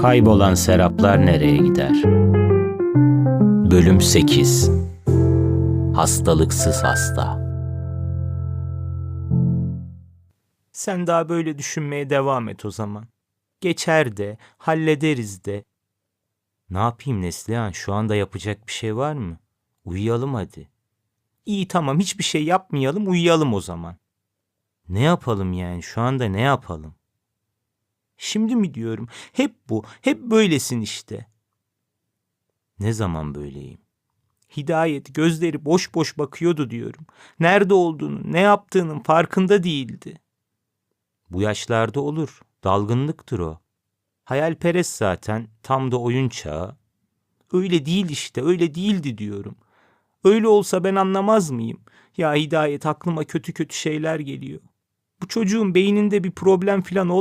Kaybolan seraplar nereye gider? Bölüm 8 Hastalıksız hasta Sen daha böyle düşünmeye devam et o zaman. Geçer de, hallederiz de. Ne yapayım Neslihan? Şu anda yapacak bir şey var mı? Uyuyalım hadi. İyi tamam hiçbir şey yapmayalım uyuyalım o zaman. Ne yapalım yani şu anda ne yapalım? Şimdi mi diyorum? Hep bu, hep böylesin işte. Ne zaman böyleyim? Hidayet gözleri boş boş bakıyordu diyorum. Nerede olduğunu, ne yaptığının farkında değildi. Bu yaşlarda olur. Dalgınlıktır o. Hayalperest zaten. Tam da oyun çağı. Öyle değil işte. Öyle değildi diyorum. Öyle olsa ben anlamaz mıyım? Ya Hidayet aklıma kötü kötü şeyler geliyor. Bu çocuğun beyninde bir problem falan olmuyor.